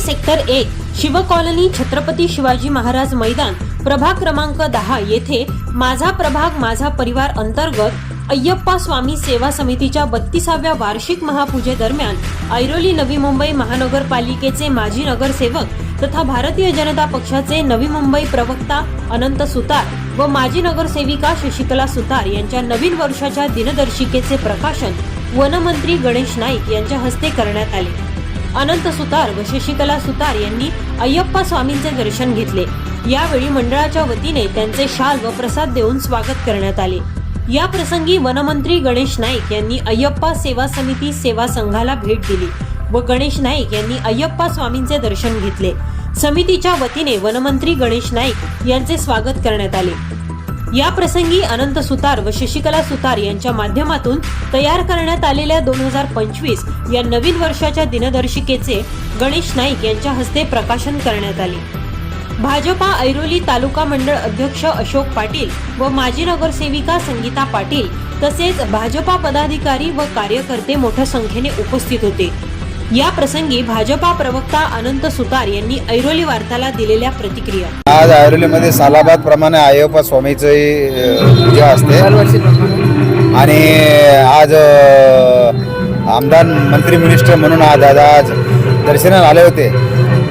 Sector एक Shiv colony Chhatrapati Shivaji Maharaj मैदान प्रभाग क्रमांक दहा येथे माझा प्रभाग माझा परिवार अंतर्गत अय्यप्पा स्वामी सेवा समितीच्या बत्तीसाव्या वार्षिक महापूजेदरम्यान ऐरोली नवी मुंबई महानगरपालिकेचे माजी नगरसेवक तथा भारतीय जनता पक्षाचे नवी मुंबई प्रवक्ता अनंत सुतार व माजी नगरसेविका शशिकला सुतार यांच्या नवीन वर्षाच्या दिनदर्शिकेचे प्रकाशन वनमंत्री गणेश नाईक यांच्या हस्ते करण्यात आले. अनंत सुतार व शशिकला सुतार यांनी अय्यप्पा स्वामींचे दर्शन घेतले. यावेळी मंडळाच्या वतीने त्यांचे शाल व प्रसाद देऊन स्वागत करण्यात आले. या प्रसंगी वनमंत्री गणेश नाईक यांनी अय्यप्पा सेवा समिती सेवा संघाला भेट दिली व गणेश नाईक यांनी अय्यप्पा स्वामींचे दर्शन घेतले. समितीच्या वतीने वनमंत्री गणेश नाईक यांचे स्वागत करण्यात आले. या प्रसंगी अनंत सुतार व शशिकला सुतार यांच्या माध्यमातून तयार करण्यात आलेल्या दोन हजार पंचवीस या नवीन वर्षाच्या दिनदर्शिकेचे गणेश नाईक यांच्या हस्ते प्रकाशन करण्यात आले. भाजपा ऐरोली तालुका मंडळ अध्यक्ष अशोक पाटील व माजी नगरसेविका संगीता पाटील तसेच भाजपा पदाधिकारी व कार्यकर्ते मोठ्या संख्येने उपस्थित होते. या प्रसंगी भाजपा प्रवक्ता अनंत सुतार यांनी ऐरोली वार्ताला दिलेल्या प्रतिक्रिया. आज ऐरोलीमध्ये सालाबाद प्रमाणे आयोपा स्वामीचं पूजा असते. आणि आज आमदार मंत्री मिनिस्टर म्हणून आज दादा आज दर्शनाला आले होते.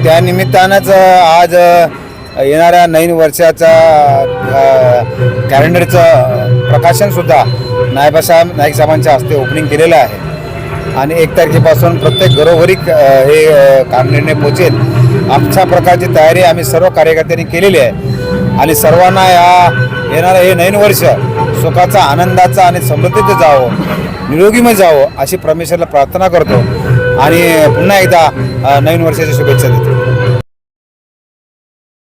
त्या निमित्तानंच आज येणाऱ्या नवीन वर्षाचा कॅलेंडरचं प्रकाशनसुद्धा नायबासाहेब नाईक साहेबांच्या हस्ते ओपनिंग केलेलं आहे. आणि एक तारखेपासून प्रत्येक घरोघरी हे काम निर्णय पोचेल. आमच्या प्रकारची तयारी आम्ही सर्व कार्यकर्त्यांनी केलेली आहे. आणि सर्वांना या येणारं हे नवीन वर्ष सुखाचा आनंदाचा आणि समृद्धीचं जावं निरोगीमय जावं अशी परमेश्वरला प्रार्थना करतो. आणि पुन्हा एकदा नवीन वर्षाच्या शुभेच्छा देतो.